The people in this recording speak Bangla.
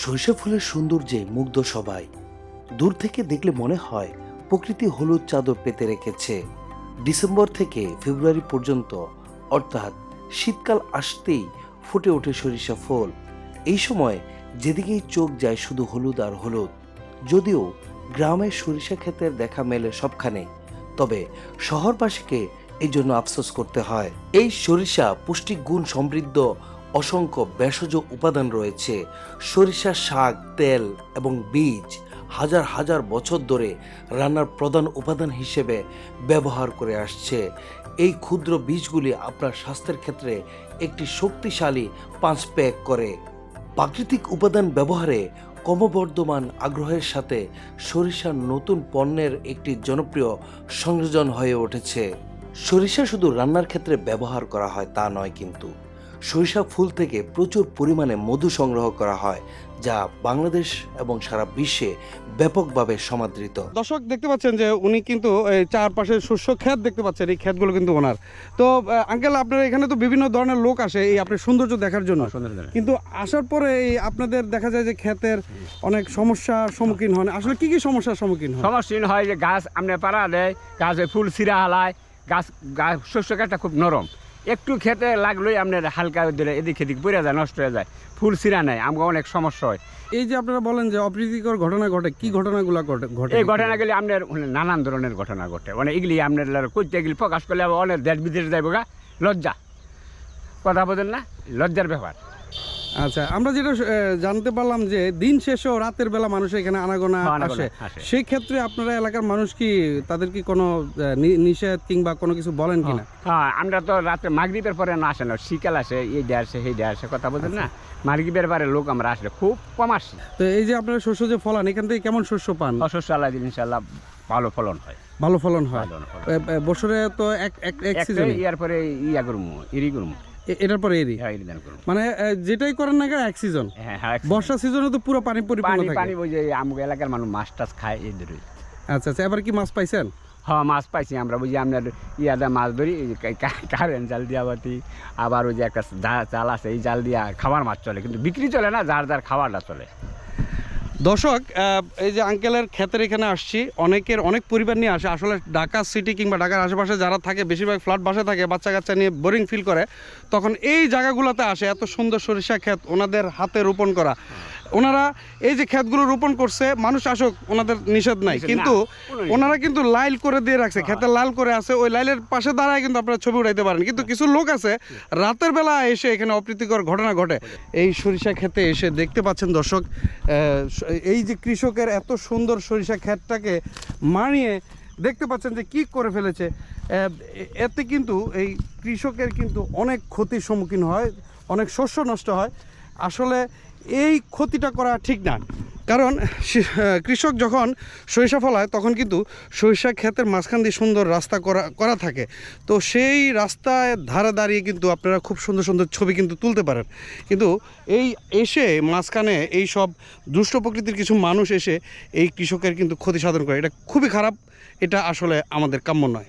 সরিষা ফুলের সৌন্দর্যে মুগ্ধ সবাই। দূর থেকে দেখলে মনে হয় প্রকৃতি হলুদ চাদর পেতে রেখেছে। ডিসেম্বর থেকে ফেব্রুয়ারি পর্যন্ত, অর্থাৎ শীতকাল আসতেই ফুটে ওঠে সরিষা ফুল। এই সময় যেদিকেই চোখ যায় শুধু হলুদ আর হলুদ। যদিও গ্রামে সরিষা ক্ষেতের দেখা মেলে সবখানে, তবে শহরবাসীকে এই জন্য আফসোস করতে হয়। এই সরিষা পুষ্টিক গুণ সমৃদ্ধ অসংখ্য ভেষজ উপাদান রয়েছে। সরিষার শাক, তেল এবং বীজ হাজার হাজার বছর ধরে রান্নার প্রধান উপাদান হিসেবে ব্যবহার করে আসছে। এই ক্ষুদ্র বীজগুলি আপনার স্বাস্থ্যের ক্ষেত্রে একটি শক্তিশালী পাঁচ প্যাক করে। প্রাকৃতিক উপাদান ব্যবহারে ক্রমবর্ধমান আগ্রহের সাথে সরিষার নতুন পণ্যের একটি জনপ্রিয় সংযোজন হয়ে উঠেছে। সরিষা শুধু রান্নার ক্ষেত্রে ব্যবহার করা হয় তা নয় কিন্তু সরিষা ফুল থেকে প্রচুর পরিমাণে মধু সংগ্রহ করা হয় যা বাংলাদেশ এবং সারা বিশ্বে ব্যাপকভাবে সমাদৃত। দর্শক দেখতে পাচ্ছেন যে উনি কিন্তু এই চারপাশে শস্য ক্ষেত দেখতে পাচ্ছেন এই ক্ষেতগুলো কিন্তু ওনার। তো আঙ্কেল আপনার এখানে তো বিভিন্ন ধরনের লোক আসে এই আপনার সৌন্দর্য দেখার জন্য। কিন্তু আসার পরে এই আপনাদের দেখা যায় যে ক্ষেতের অনেক সমস্যার সম্মুখীন হন। আসলে কি কি সমস্যার সম্মুখীন হন? সমস্যা হয় যে গাছ আপনি পাড়া দেয় গাছে ফুল ছিঁড়া হালায় গাছ গাছ শস্য গাছটা খুব নরম। একটু খেতে লাগলোই আপনার হালকা দিলে এদিক এদিক পড়ে যায় নষ্ট হয়ে যায়। ফুল ছিঁড়া নেয় আমাকে অনেক সমস্যা হয়। এই যে আপনারা বলেন যে অপ্রীতিকর ঘটনা ঘটে কি ঘটনাগুলো ঘটে ঘটে? এই ঘটনাগুলি আপনার নানান ধরনের ঘটনা ঘটে। মানে এগুলি আপনার করতে গেলে প্রকাশ করলে আবার অনেক দেশ বিদেশ যাইব গা লজ্জা। কথা বলেন না? লজ্জার ব্যাপার। আচ্ছা আমরা যেটা জানতে পারলাম যে দিন শেষেও রাতের বেলা মানুষ এখানে আনাগোনা আসে। সেই ক্ষেত্রে আপনারা এলাকার মানুষ কি তাদের কি কোনো নিষেধ কিংবা কোনো কিছু বলেন কিনা? হ্যাঁ আমরা তো রাতে মাগরীবের পরে না আসে না। শিকাল আসে এই ডে আসে সেই ডে আসে কথা বলেন না? মাগরীবের পরে লোক আমরা আসলে খুব কম আসে। তো এই যে আপনারা শস্য যে ফলান এখান থেকে কেমন শস্য পান? অশস্য আল্লাহ ইনশাল্লাহ ভালো ফলন হয়। ভালো ফলন হয়। বছরে তো এক এক সিজনে ইয়ার পরে ইয়া করব ইরি করব এটার পরে এরই হ্যাঁ ইরি দান করব মানে যেটাই করেন না কেন এক সিজন হ্যাঁ হ্যাঁ বর্ষা সিজনে তো পুরো পানি পরিপূর্ণ থাকে। পানি ওই যে আমুক এলাকার মানুষ মাছ টাছ খায় এদেরই আচ্ছা আচ্ছা এবার কি মাছ পাইছেন? হ্যাঁ মাছ পাইছি আমরা বুঝি ইয়াদা মাছ ধরি এই কারেন্ট জাল দিয়া বাতি আবার ওই যে একটা জাল আছে এই জাল দিয়া খাবার মাছ চলে কিন্তু বিক্রি চলে না যার যার খাবারটা চলে। দর্শক এই যে আঙ্কেলের ক্ষেতের এখানে আসছি। অনেকের, অনেক পরিবার নিয়ে আসে। আসলে ঢাকা সিটি কিংবা ঢাকার আশেপাশে যারা থাকে, বেশিরভাগ ফ্ল্যাট বাসে থাকে বাচ্চা কাচ্চা নিয়ে বোরিং ফিল করে। তখন এই জায়গাগুলোতে আসে এত সুন্দর সরিষা ক্ষেত, ওনাদের হাতে রোপণ করা। ওনারা এই যে ক্ষেতগুলো রোপণ করছে মানুষ আসুক ওনাদের নিষেধ নাই। কিন্তু ওনারা কিন্তু লাইল করে দিয়ে রাখছে ক্ষেতে লাল করে আছে ওই লাইলের পাশে দাঁড়ায় কিন্তু আপনারা ছবি উঠাইতে পারেন। কিন্তু কিছু লোক আছে রাতের বেলা এসে এখানে অপ্রীতিকর ঘটনা ঘটে। এই সরিষা ক্ষেতে এসে দেখতে পাচ্ছেন দর্শক এই যে কৃষকের এত সুন্দর সরিষা ক্ষেতটাকে মানিয়ে দেখতে পাচ্ছেন যে কি করে ফেলেছে। এতে কিন্তু এই কৃষকের কিন্তু অনেক ক্ষতির সম্মুখীন হয় অনেক শস্য নষ্ট হয়। আসলে এই ক্ষতিটা করা ঠিক না। কারণ কৃষক যখন সরিষা ফলায়, তখন কিন্তু সরিষা ক্ষেতের মাঝখান দিয়ে সুন্দর রাস্তা করা করা থাকে। তো সেই রাস্তায় ধারে দাঁড়িয়ে কিন্তু আপনারা খুব সুন্দর সুন্দর ছবি কিন্তু তুলতে পারেন। কিন্তু এই এসে মাঝখানে এই সব দুষ্ট প্রকৃতির কিছু মানুষ এসে এই কৃষকের কিন্তু ক্ষতি সাধন করে। এটা খুবই খারাপ। এটা আসলে আমাদের কাম্য নয়।